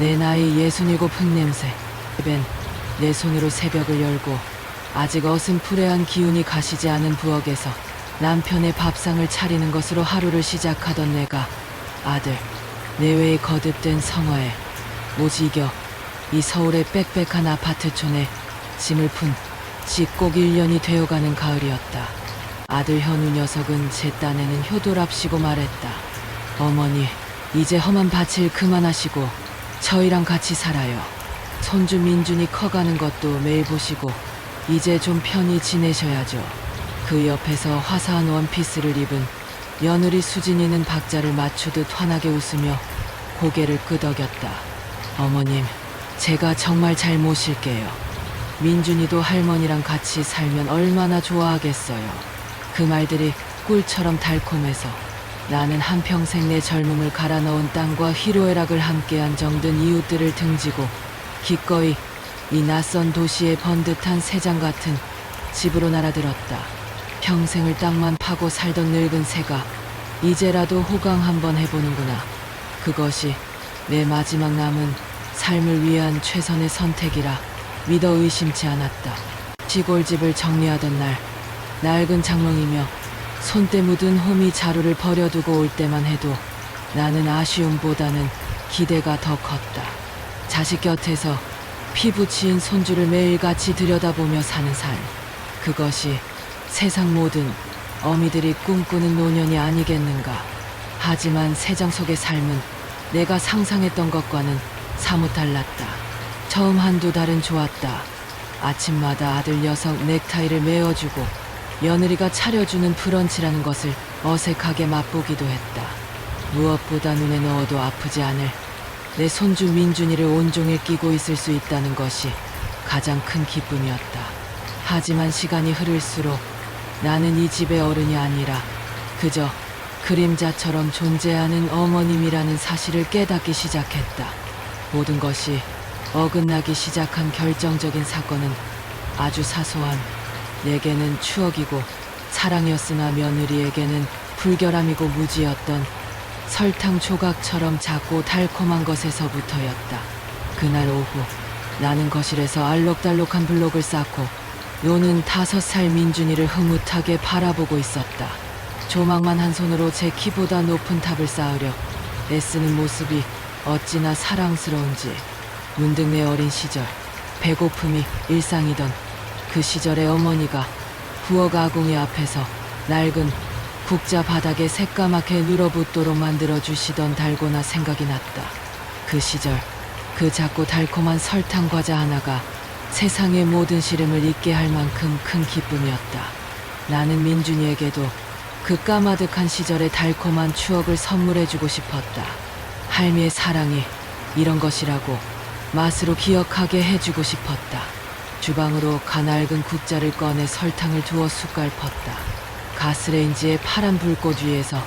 내 나이 예순일곱 흙냄새. 벤, 내 손으로 새벽을 열고 아직 어슴푸레한 기운이 가시지 않은 부엌에서 남편의 밥상을 차리는 것으로 하루를 시작하던 내가 아들, 내외에 거듭된 성화에 오지겨 이 서울의 빽빽한 아파트촌에 짐을 푼 집꼭 1년이 되어가는 가을이었다. 아들 현우 녀석은 제 딴에는 효도랍시고 말했다. 어머니, 이제 험한 밭일 그만하시고 저희랑 같이 살아요. 손주 민준이 커가는 것도 매일 보시고 이제 좀 편히 지내셔야죠. 그 옆에서 화사한 원피스를 입은 며느리 수진이는 박자를 맞추듯 환하게 웃으며 고개를 끄덕였다. 어머님, 제가 정말 잘 모실게요. 민준이도 할머니랑 같이 살면 얼마나 좋아하겠어요. 그 말들이 꿀처럼 달콤해서 나는 한평생 내 젊음을 갈아 넣은 땅과 희로애락을 함께한 정든 이웃들을 등지고 기꺼이 이 낯선 도시의 번듯한 새장 같은 집으로 날아들었다. 평생을 땅만 파고 살던 늙은 새가 이제라도 호강 한번 해보는구나. 그것이 내 마지막 남은 삶을 위한 최선의 선택이라 믿어 의심치 않았다. 시골집을 정리하던 날, 낡은 장롱이며 손때 묻은 호미 자루를 버려두고 올 때만 해도 나는 아쉬움보다는 기대가 더 컸다. 자식 곁에서 피부 치인 손주를 매일같이 들여다보며 사는 삶. 그것이 세상 모든 어미들이 꿈꾸는 노년이 아니겠는가. 하지만 세상 속의 삶은 내가 상상했던 것과는 사뭇 달랐다. 처음 한두 달은 좋았다. 아침마다 아들 녀석 넥타이를 메어주고 며느리가 차려주는 브런치라는 것을 어색하게 맛보기도 했다. 무엇보다 눈에 넣어도 아프지 않을 내 손주 민준이를 온종일 끼고 있을 수 있다는 것이 가장 큰 기쁨이었다. 하지만 시간이 흐를수록 나는 이 집의 어른이 아니라 그저 그림자처럼 존재하는 어머님이라는 사실을 깨닫기 시작했다. 모든 것이 어긋나기 시작한 결정적인 사건은 아주 사소한 내게는 추억이고 사랑이었으나 며느리에게는 불결함이고 무지였던 설탕 조각처럼 작고 달콤한 것에서부터였다. 그날 오후 나는 거실에서 알록달록한 블록을 쌓고 노는 다섯 살 민준이를 흐뭇하게 바라보고 있었다. 조망만 한 손으로 제 키보다 높은 탑을 쌓으려 애쓰는 모습이 어찌나 사랑스러운지 문득 내 어린 시절 배고픔이 일상이던 그 시절의 어머니가 부엌 아궁이 앞에서 낡은 국자 바닥에 새까맣게 눌어붙도록 만들어 주시던 달고나 생각이 났다. 그 시절 그 작고 달콤한 설탕 과자 하나가 세상의 모든 시름을 잊게 할 만큼 큰 기쁨이었다. 나는 민준이에게도 그 까마득한 시절의 달콤한 추억을 선물해주고 싶었다. 할미의 사랑이 이런 것이라고 맛으로 기억하게 해주고 싶었다. 주방으로 가낡은 국자를 꺼내 설탕을 두어 숟갈 펐다. 가스레인지의 파란 불꽃 위에서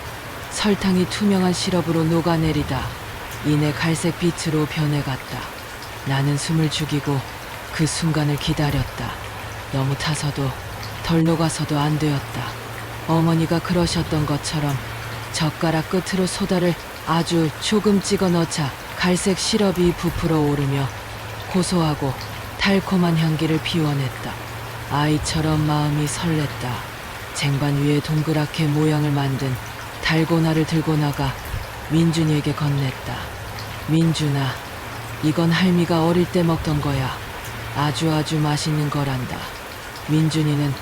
설탕이 투명한 시럽으로 녹아내리다 이내 갈색 빛으로 변해갔다. 나는 숨을 죽이고 그 순간을 기다렸다. 너무 타서도 덜 녹아서도 안 되었다. 어머니가 그러셨던 것처럼 젓가락 끝으로 소다를 아주 조금 찍어 넣자 갈색 시럽이 부풀어 오르며 고소하고 달콤한 향기를 피워냈다. 아이처럼 마음이 설렜다. 쟁반 위에 동그랗게 모양을 만든 달고나를 들고 나가 민준이에게 건넸다. 민준아, 이건 할미가 어릴 때 먹던 거야. 아주 아주 맛있는 거란다. 민준이는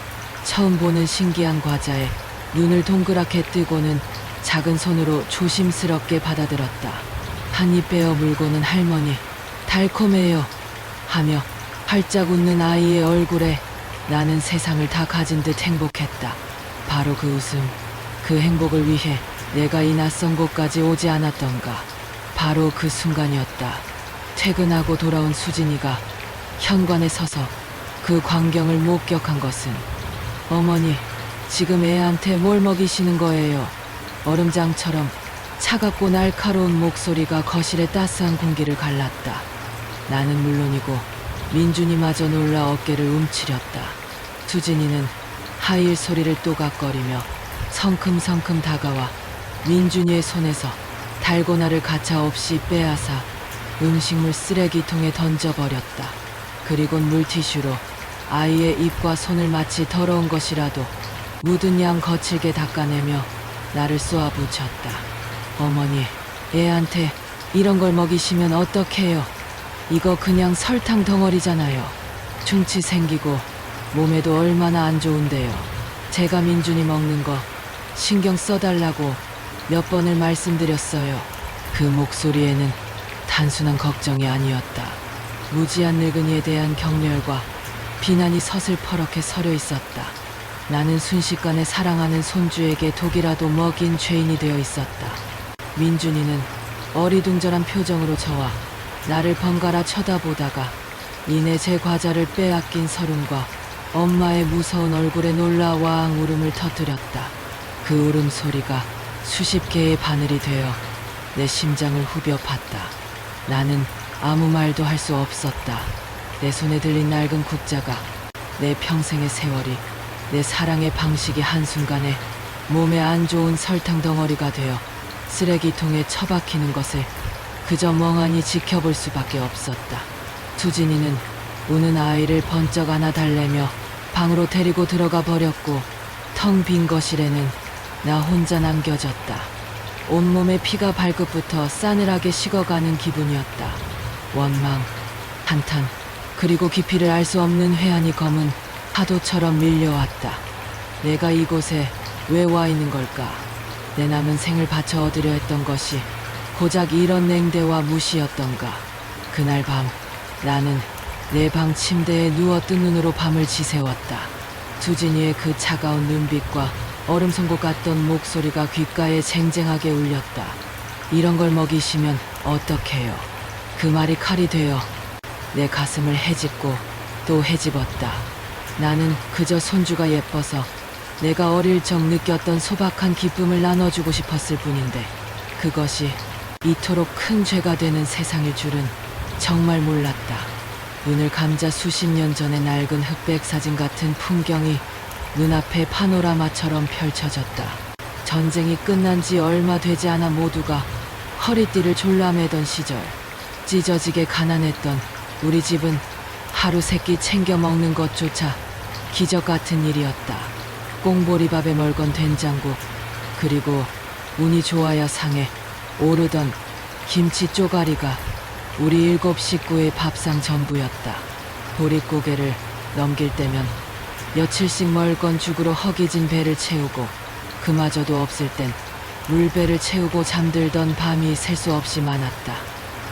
처음 보는 신기한 과자에 눈을 동그랗게 뜨고는 작은 손으로 조심스럽게 받아들었다. 한 입 빼어 물고는 할머니, 달콤해요. 하며 활짝 웃는 아이의 얼굴에 나는 세상을 다 가진 듯 행복했다. 바로 그 웃음, 그 행복을 위해 내가 이 낯선 곳까지 오지 않았던가. 바로 그 순간이었다. 퇴근하고 돌아온 수진이가 현관에 서서 그 광경을 목격한 것은 어머니, 지금 애한테 뭘 먹이시는 거예요? 얼음장처럼 차갑고 날카로운 목소리가 거실의 따스한 공기를 갈랐다. 나는 물론이고 민준이마저 놀라 어깨를 움츠렸다. 수진이는 하일 소리를 또각거리며 성큼성큼 다가와 민준이의 손에서 달고나를 가차없이 빼앗아 음식물 쓰레기통에 던져버렸다. 그리곤 물티슈로 아이의 입과 손을 마치 더러운 것이라도 묻은 양 거칠게 닦아내며 나를 쏘아붙였다. 어머니, 애한테 이런 걸 먹이시면 어떡해요? 이거 그냥 설탕 덩어리잖아요. 충치 생기고 몸에도 얼마나 안 좋은데요. 제가 민준이 먹는 거 신경 써달라고 몇 번을 말씀드렸어요. 그 목소리에는 단순한 걱정이 아니었다. 무지한 늙은이에 대한 경멸과 비난이 서슬퍼렇게 서려 있었다. 나는 순식간에 사랑하는 손주에게 독이라도 먹인 죄인이 되어 있었다. 민준이는 어리둥절한 표정으로 저와 나를 번갈아 쳐다보다가 이내 제 과자를 빼앗긴 서름과 엄마의 무서운 얼굴에 놀라 와앙 울음을 터뜨렸다. 그 울음소리가 수십 개의 바늘이 되어 내 심장을 후벼 팠다. 나는 아무 말도 할 수 없었다. 내 손에 들린 낡은 국자가 내 평생의 세월이 내 사랑의 방식이 한순간에 몸에 안 좋은 설탕 덩어리가 되어 쓰레기통에 처박히는 것을 그저 멍하니 지켜볼 수밖에 없었다. 수진이는 우는 아이를 번쩍 안아 달래며 방으로 데리고 들어가 버렸고 텅 빈 거실에는 나 혼자 남겨졌다. 온몸에 피가 발끝부터 싸늘하게 식어가는 기분이었다. 원망, 한탄, 그리고 깊이를 알 수 없는 회한이 검은 파도처럼 밀려왔다. 내가 이곳에 왜 와 있는 걸까? 내 남은 생을 바쳐 얻으려 했던 것이 고작 이런 냉대와 무시였던가. 그날 밤 나는 내 방 침대에 누워 뜬 눈으로 밤을 지새웠다. 수진이의 그 차가운 눈빛과 얼음 송곳 같던 목소리가 귓가에 쟁쟁하게 울렸다. 이런 걸 먹이시면 어떡해요? 그 말이 칼이 되어 내 가슴을 헤집고 또 헤집었다. 나는 그저 손주가 예뻐서 내가 어릴 적 느꼈던 소박한 기쁨을 나눠주고 싶었을 뿐인데 그것이 이토록 큰 죄가 되는 세상일 줄은 정말 몰랐다. 눈을 감자 수십 년 전의 낡은 흑백 사진 같은 풍경이 눈앞에 파노라마처럼 펼쳐졌다. 전쟁이 끝난 지 얼마 되지 않아 모두가 허리띠를 졸라매던 시절, 찢어지게 가난했던 우리 집은 하루 세끼 챙겨 먹는 것조차 기적 같은 일이었다. 꽁보리밥에 멀건 된장국, 그리고 운이 좋아야 상에 오르던 김치 쪼가리가 우리 일곱 식구의 밥상 전부였다. 보릿고개를 넘길 때면 며칠씩 멀건 죽으로 허기진 배를 채우고 그마저도 없을 땐 물배를 채우고 잠들던 밤이 셀 수 없이 많았다.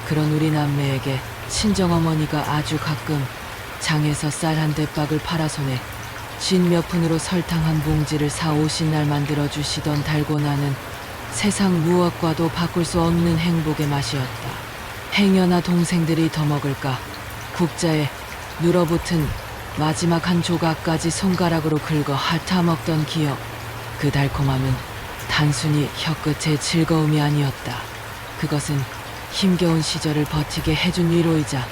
그런 우리 남매에게 친정어머니가 아주 가끔 장에서 쌀 한 대박을 팔아 손에 진 몇 푼으로 설탕 한 봉지를 사 오신 날 만들어 주시던 달고나는 세상 무엇과도 바꿀 수 없는 행복의 맛이었다. 행여나 동생들이 더 먹을까 국자에 눌어붙은 마지막 한 조각까지 손가락으로 긁어 핥아 먹던 기억. 그 달콤함은 단순히 혀끝의 즐거움이 아니었다. 그것은 힘겨운 시절을 버티게 해준 위로이자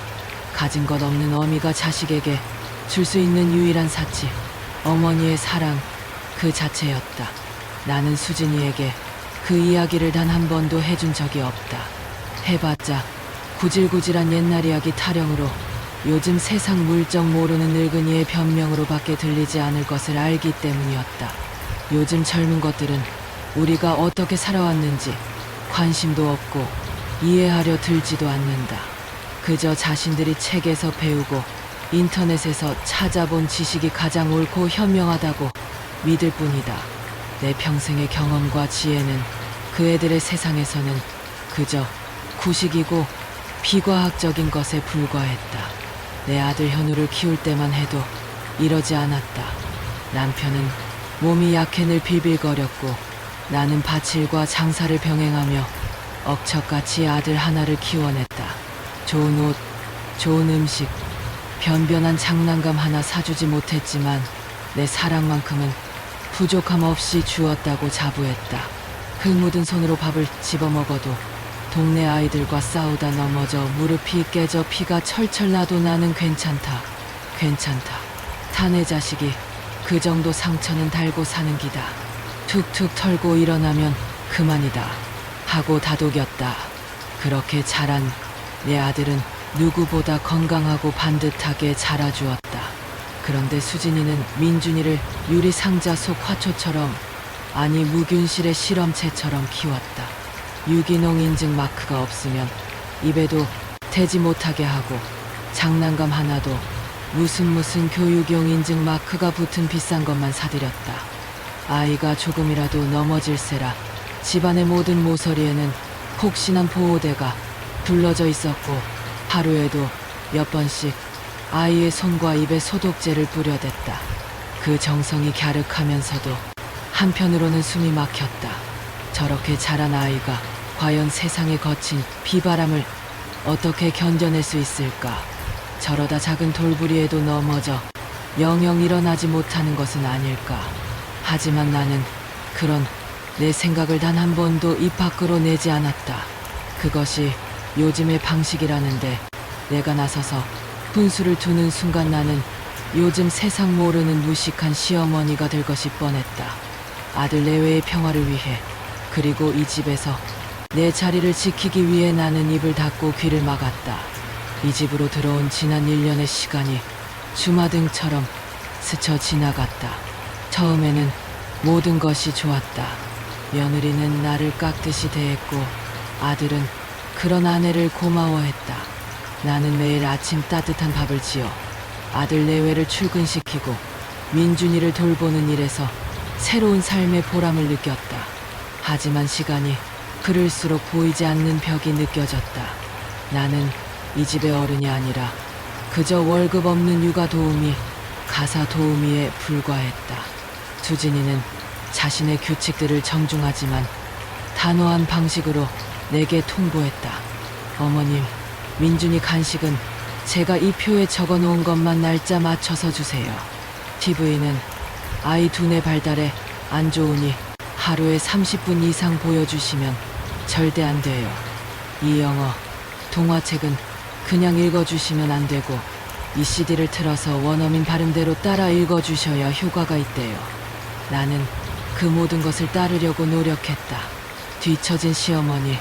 가진 것 없는 어미가 자식에게 줄 수 있는 유일한 사치, 어머니의 사랑 그 자체였다. 나는 수진이에게 그 이야기를 단 한 번도 해준 적이 없다. 해봤자 구질구질한 옛날 이야기 타령으로 요즘 세상 물정 모르는 늙은이의 변명으로밖에 들리지 않을 것을 알기 때문이었다. 요즘 젊은 것들은 우리가 어떻게 살아왔는지 관심도 없고 이해하려 들지도 않는다. 그저 자신들이 책에서 배우고 인터넷에서 찾아본 지식이 가장 옳고 현명하다고 믿을 뿐이다. 내 평생의 경험과 지혜는 그 애들의 세상에서는 그저 구식이고 비과학적인 것에 불과했다. 내 아들 현우를 키울 때만 해도 이러지 않았다. 남편은 몸이 약해 늘 빌빌거렸고 나는 밭일과 장사를 병행하며 억척같이 아들 하나를 키워냈다. 좋은 옷, 좋은 음식, 변변한 장난감 하나 사주지 못했지만 내 사랑만큼은 부족함 없이 주었다고 자부했다. 흙 묻은 손으로 밥을 집어 먹어도 동네 아이들과 싸우다 넘어져 무릎이 깨져 피가 철철 나도 나는 괜찮다. 괜찮다. 타내 자식이 그 정도 상처는 달고 사는 기다. 툭툭 털고 일어나면 그만이다. 하고 다독였다. 그렇게 자란 내 아들은 누구보다 건강하고 반듯하게 자라주었다. 그런데 수진이는 민준이를 유리 상자 속 화초처럼 아니 무균실의 실험체처럼 키웠다. 유기농 인증 마크가 없으면 입에도 대지 못하게 하고 장난감 하나도 무슨 무슨 교육용 인증 마크가 붙은 비싼 것만 사들였다. 아이가 조금이라도 넘어질세라 집안의 모든 모서리에는 폭신한 보호대가 둘러져 있었고 하루에도 몇 번씩 아이의 손과 입에 소독제를 뿌려댔다. 그 정성이 갸륵하면서도 한편으로는 숨이 막혔다. 저렇게 자란 아이가 과연 세상에 거친 비바람을 어떻게 견뎌낼 수 있을까? 저러다 작은 돌부리에도 넘어져 영영 일어나지 못하는 것은 아닐까? 하지만 나는 그런 내 생각을 단 한 번도 입 밖으로 내지 않았다. 그것이 요즘의 방식이라는데 내가 나서서 분수를 두는 순간 나는 요즘 세상 모르는 무식한 시어머니가 될 것이 뻔했다. 아들 내외의 평화를 위해 그리고 이 집에서 내 자리를 지키기 위해 나는 입을 닫고 귀를 막았다. 이 집으로 들어온 지난 1년의 시간이 주마등처럼 스쳐 지나갔다. 처음에는 모든 것이 좋았다. 며느리는 나를 깍듯이 대했고 아들은 그런 아내를 고마워했다. 나는 매일 아침 따뜻한 밥을 지어 아들 내외를 출근시키고 민준이를 돌보는 일에서 새로운 삶의 보람을 느꼈다. 하지만 시간이 흐를수록 보이지 않는 벽이 느껴졌다. 나는 이 집의 어른이 아니라 그저 월급 없는 육아 도우미, 가사 도우미에 불과했다. 수진이는 자신의 규칙들을 정중하지만 단호한 방식으로 내게 통보했다. 어머님, 민준이 간식은 제가 이 표에 적어 놓은 것만 날짜 맞춰서 주세요. TV는 아이 두뇌 발달에 안 좋으니 하루에 30분 이상 보여주시면 절대 안 돼요. 이 영어, 동화책은 그냥 읽어주시면 안 되고 이 CD를 틀어서 원어민 발음대로 따라 읽어주셔야 효과가 있대요. 나는 그 모든 것을 따르려고 노력했다. 뒤처진 시어머니,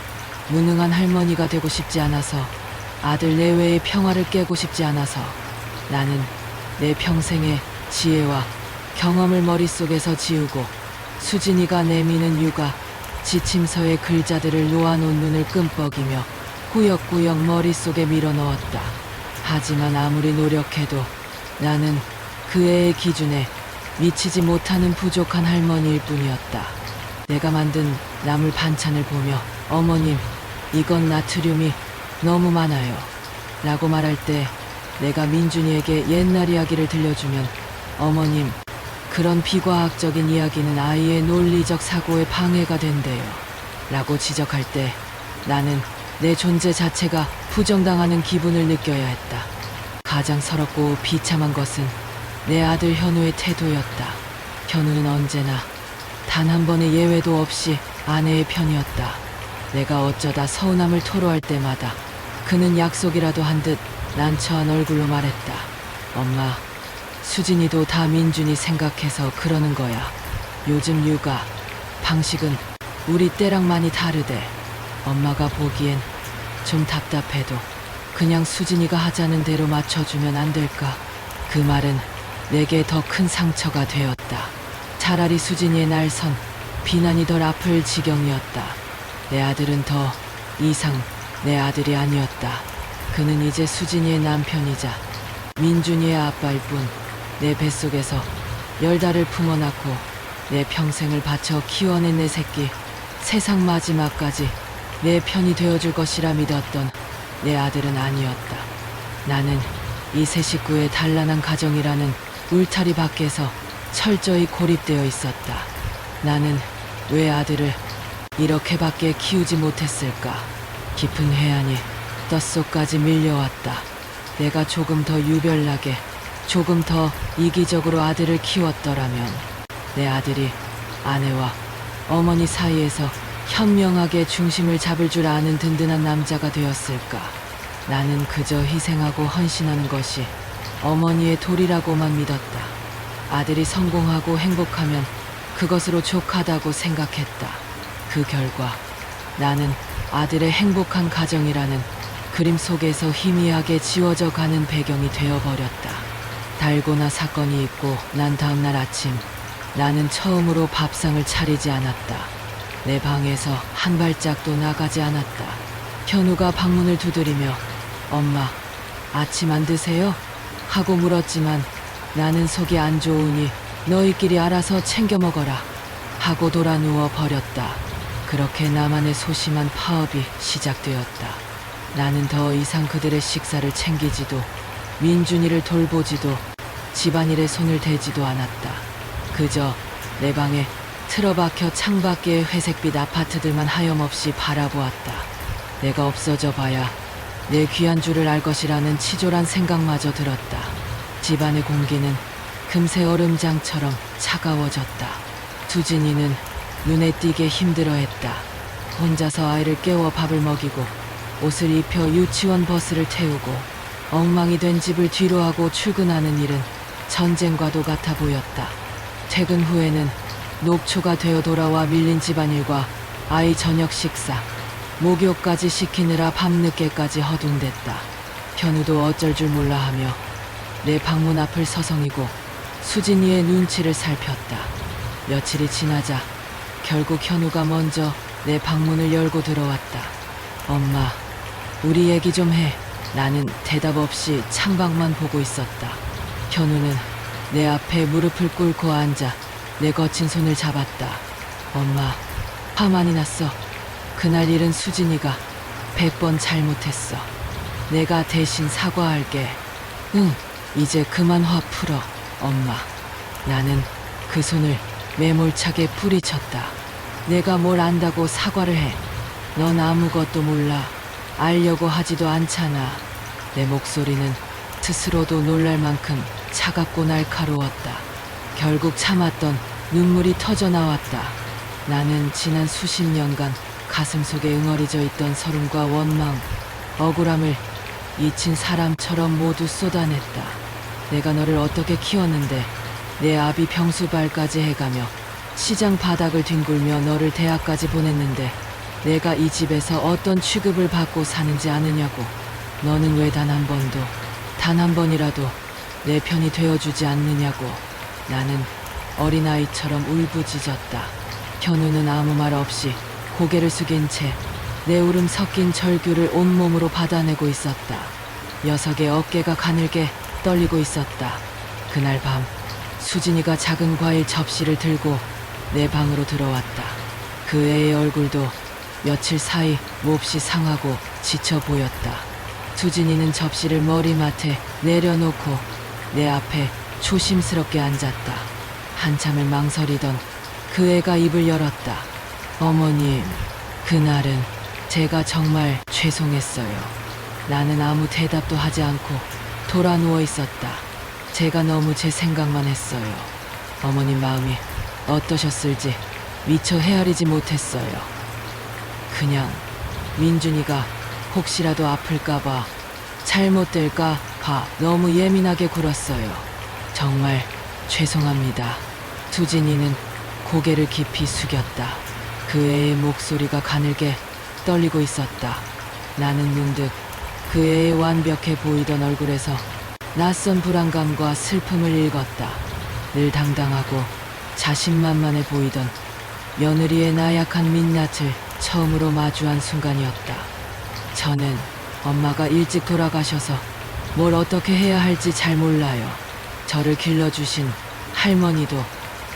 무능한 할머니가 되고 싶지 않아서 아들 내외의 평화를 깨고 싶지 않아서 나는 내 평생의 지혜와 경험을 머릿속에서 지우고 수진이가 내미는 육아 지침서의 글자들을 놓아놓은 눈을 끔뻑이며 꾸역꾸역 머릿속에 밀어넣었다. 하지만 아무리 노력해도 나는 그 애의 기준에 미치지 못하는 부족한 할머니일 뿐이었다. 내가 만든 나물 반찬을 보며 어머님, 이건 나트륨이 너무 많아요. 라고 말할 때 내가 민준이에게 옛날 이야기를 들려주면 어머님, 그런 비과학적인 이야기는 아이의 논리적 사고에 방해가 된대요. 라고 지적할 때 나는 내 존재 자체가 부정당하는 기분을 느껴야 했다. 가장 서럽고 비참한 것은 내 아들 현우의 태도였다. 현우는 언제나 단 한 번의 예외도 없이 아내의 편이었다. 내가 어쩌다 서운함을 토로할 때마다 그는 약속이라도 한 듯 난처한 얼굴로 말했다. 엄마, 수진이도 다 민준이 생각해서 그러는 거야. 요즘 육아, 방식은 우리 때랑 많이 다르대. 엄마가 보기엔 좀 답답해도 그냥 수진이가 하자는 대로 맞춰주면 안 될까? 그 말은 내게 더 큰 상처가 되었다. 차라리 수진이의 날선 비난이 덜 아플 지경이었다. 내 아들은 더 이상 내 아들이 아니었다. 그는 이제 수진이의 남편이자 민준이의 아빠일 뿐 내 뱃속에서 열 달을 품어놨고 내 평생을 바쳐 키워낸 내 새끼 세상 마지막까지 내 편이 되어줄 것이라 믿었던 내 아들은 아니었다. 나는 이 세 식구의 단란한 가정이라는 울타리 밖에서 철저히 고립되어 있었다. 나는 왜 아들을 이렇게밖에 키우지 못했을까? 깊은 해안이 뼛속까지 밀려왔다. 내가 조금 더 유별나게, 조금 더 이기적으로 아들을 키웠더라면 내 아들이 아내와 어머니 사이에서 현명하게 중심을 잡을 줄 아는 든든한 남자가 되었을까? 나는 그저 희생하고 헌신하는 것이 어머니의 도리라고만 믿었다. 아들이 성공하고 행복하면 그것으로 족하다고 생각했다. 그 결과 나는 아들의 행복한 가정이라는 그림 속에서 희미하게 지워져 가는 배경이 되어버렸다. 달고나 사건이 있고 난 다음날 아침 나는 처음으로 밥상을 차리지 않았다. 내 방에서 한 발짝도 나가지 않았다. 현우가 방문을 두드리며 엄마 아침 안 드세요? 하고 물었지만 나는 속이 안 좋으니 너희끼리 알아서 챙겨 먹어라 하고 돌아 누워 버렸다. 그렇게 나만의 소심한 파업이 시작되었다. 나는 더 이상 그들의 식사를 챙기지도 민준이를 돌보지도 집안일에 손을 대지도 않았다. 그저 내 방에 틀어박혀 창밖의 회색빛 아파트들만 하염없이 바라보았다. 내가 없어져 봐야 내 귀한 줄을 알 것이라는 치졸한 생각마저 들었다. 집안의 공기는 금세 얼음장처럼 차가워졌다. 두진이는 눈에 띄게 힘들어했다. 혼자서 아이를 깨워 밥을 먹이고 옷을 입혀 유치원 버스를 태우고 엉망이 된 집을 뒤로하고 출근하는 일은 전쟁과도 같아 보였다. 퇴근 후에는 녹초가 되어 돌아와 밀린 집안일과 아이 저녁 식사, 목욕까지 시키느라 밤늦게까지 허둥댔다. 현우도 어쩔 줄 몰라 하며 내 방문 앞을 서성이고 수진이의 눈치를 살폈다. 며칠이 지나자 결국 현우가 먼저 내 방문을 열고 들어왔다. 엄마, 우리 얘기 좀 해. 나는 대답 없이 창밖만 보고 있었다. 현우는 내 앞에 무릎을 꿇고 앉아 내 거친 손을 잡았다. 엄마, 화 많이 났어. 그날 일은 수진이가 백 번 잘못했어. 내가 대신 사과할게. 응, 이제 그만 화 풀어, 엄마. 나는 그 손을 매몰차게 뿌리쳤다. 내가 뭘 안다고 사과를 해. 넌 아무것도 몰라. 알려고 하지도 않잖아. 내 목소리는 스스로도 놀랄 만큼 차갑고 날카로웠다. 결국 참았던 눈물이 터져 나왔다. 나는 지난 수십 년간 가슴 속에 응어리져 있던 서름과 원망, 억울함을 잊힌 사람처럼 모두 쏟아냈다. 내가 너를 어떻게 키웠는데 내 아비 병수발까지 해가며 시장 바닥을 뒹굴며 너를 대학까지 보냈는데 내가 이 집에서 어떤 취급을 받고 사는지 아느냐고. 너는 왜 단 한 번도, 단 한 번이라도 내 편이 되어주지 않느냐고. 나는 어린아이처럼 울부짖었다. 현우는 아무 말 없이 고개를 숙인 채 내 울음 섞인 절규를 온몸으로 받아내고 있었다. 녀석의 어깨가 가늘게 떨리고 있었다. 그날 밤 수진이가 작은 과일 접시를 들고 내 방으로 들어왔다. 그 애의 얼굴도 며칠 사이 몹시 상하고 지쳐 보였다. 수진이는 접시를 머리맡에 내려놓고 내 앞에 조심스럽게 앉았다. 한참을 망설이던 그 애가 입을 열었다. 어머님, 그날은 제가 정말 죄송했어요. 나는 아무 대답도 하지 않고 돌아 누워 있었다. 제가 너무 제 생각만 했어요. 어머님 마음이 어떠셨을지 미처 헤아리지 못했어요. 그냥 민준이가 혹시라도 아플까봐 잘못될까 봐 너무 예민하게 굴었어요. 정말 죄송합니다. 두진이는 고개를 깊이 숙였다. 그 애의 목소리가 가늘게 떨리고 있었다. 나는 문득 그 애의 완벽해 보이던 얼굴에서 낯선 불안감과 슬픔을 읽었다. 늘 당당하고 자신만만해 보이던 며느리의 나약한 민낯을 처음으로 마주한 순간이었다. 저는 엄마가 일찍 돌아가셔서 뭘 어떻게 해야 할지 잘 몰라요. 저를 길러주신 할머니도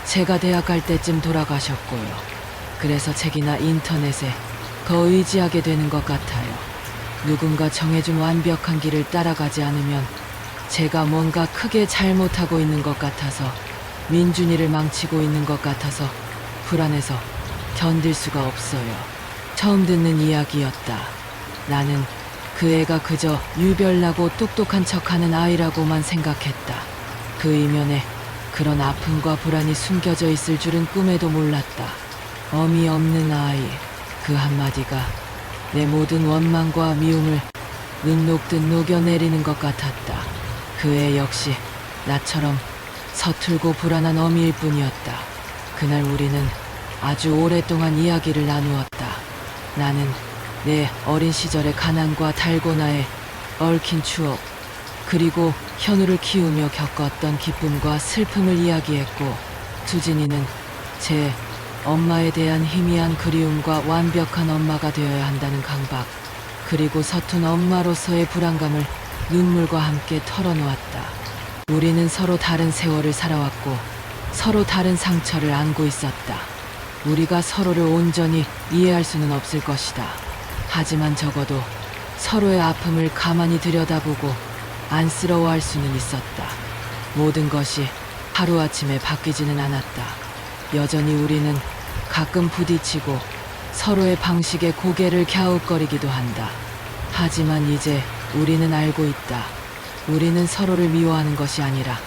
제가 대학 갈 때쯤 돌아가셨고요. 그래서 책이나 인터넷에 더 의지하게 되는 것 같아요. 누군가 정해준 완벽한 길을 따라가지 않으면 제가 뭔가 크게 잘못하고 있는 것 같아서 민준이를 망치고 있는 것 같아서 불안해서 견딜 수가 없어요. 처음 듣는 이야기였다. 나는 그 애가 그저 유별나고 똑똑한 척하는 아이라고만 생각했다. 그 이면에 그런 아픔과 불안이 숨겨져 있을 줄은 꿈에도 몰랐다. 어미 없는 아이. 그 한마디가 내 모든 원망과 미움을 눈 녹듯 녹여내리는 것 같았다. 그 애 역시 나처럼 서툴고 불안한 어미일 뿐이었다. 그날 우리는 아주 오랫동안 이야기를 나누었다. 나는 내 어린 시절의 가난과 달고나에 얽힌 추억, 그리고 현우를 키우며 겪었던 기쁨과 슬픔을 이야기했고, 수진이는 제 엄마에 대한 희미한 그리움과 완벽한 엄마가 되어야 한다는 강박, 그리고 서툰 엄마로서의 불안감을 눈물과 함께 털어놓았다. 우리는 서로 다른 세월을 살아왔고, 서로 다른 상처를 안고 있었다. 우리가 서로를 온전히 이해할 수는 없을 것이다. 하지만 적어도 서로의 아픔을 가만히 들여다보고 안쓰러워할 수는 있었다. 모든 것이 하루아침에 바뀌지는 않았다. 여전히 우리는 가끔 부딪히고 서로의 방식에 고개를 갸웃거리기도 한다. 하지만 이제 우리는 알고 있다. 우리는 서로를 미워하는 것이 아니라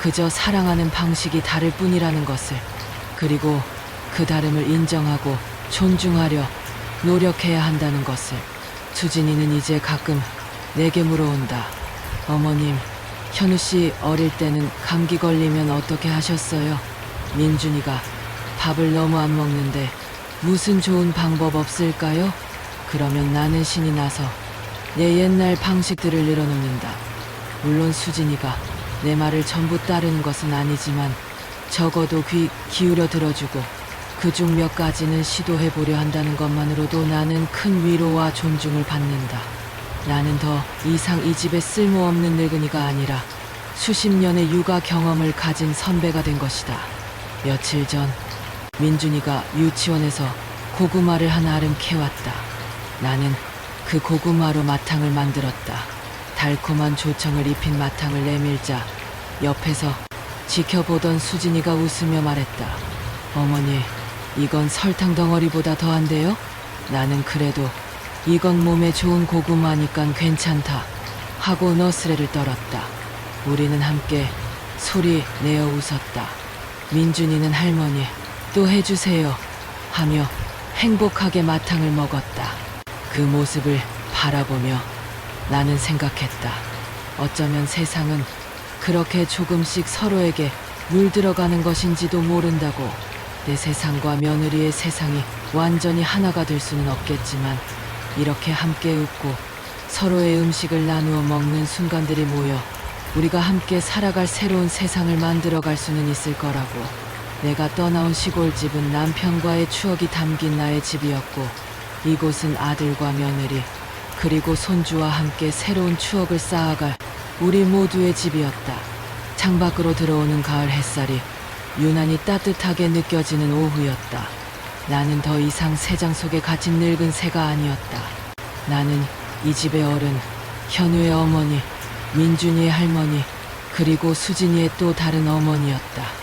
그저 사랑하는 방식이 다를 뿐이라는 것을. 그리고 그 다름을 인정하고 존중하려 노력해야 한다는 것을. 수진이는 이제 가끔 내게 물어온다. 어머님, 현우 씨 어릴 때는 감기 걸리면 어떻게 하셨어요? 민준이가 밥을 너무 안 먹는데 무슨 좋은 방법 없을까요? 그러면 나는 신이 나서 내 옛날 방식들을 늘어놓는다. 물론 수진이가 내 말을 전부 따르는 것은 아니지만 적어도 귀 기울여 들어주고 그중 몇 가지는 시도해 보려 한다는 것만으로도 나는 큰 위로와 존중을 받는다. 나는 더 이상 이 집에 쓸모없는 늙은이가 아니라 수십 년의 육아 경험을 가진 선배가 된 것이다. 며칠 전 민준이가 유치원에서 고구마를 한 알음 캐왔다. 나는 그 고구마로 마탕을 만들었다. 달콤한 조청을 입힌 마탕을 내밀자 옆에서 지켜보던 수진이가 웃으며 말했다. 어머니, 이건 설탕 덩어리보다 더한데요? 나는 그래도 이건 몸에 좋은 고구마니깐 괜찮다. 하고 너스레를 떨었다. 우리는 함께 소리 내어 웃었다. 민준이는 할머니, 또 해주세요. 하며 행복하게 마탕을 먹었다. 그 모습을 바라보며 나는 생각했다. 어쩌면 세상은 그렇게 조금씩 서로에게 물들어가는 것인지도 모른다고. 내 세상과 며느리의 세상이 완전히 하나가 될 수는 없겠지만, 이렇게 함께 웃고 서로의 음식을 나누어 먹는 순간들이 모여 우리가 함께 살아갈 새로운 세상을 만들어갈 수는 있을 거라고. 내가 떠나온 시골집은 남편과의 추억이 담긴 나의 집이었고, 이곳은 아들과 며느리, 그리고 손주와 함께 새로운 추억을 쌓아갈 우리 모두의 집이었다. 창밖으로 들어오는 가을 햇살이 유난히 따뜻하게 느껴지는 오후였다. 나는 더 이상 새장 속에 갇힌 늙은 새가 아니었다. 나는 이 집의 어른, 현우의 어머니, 민준이의 할머니, 그리고 수진이의 또 다른 어머니였다.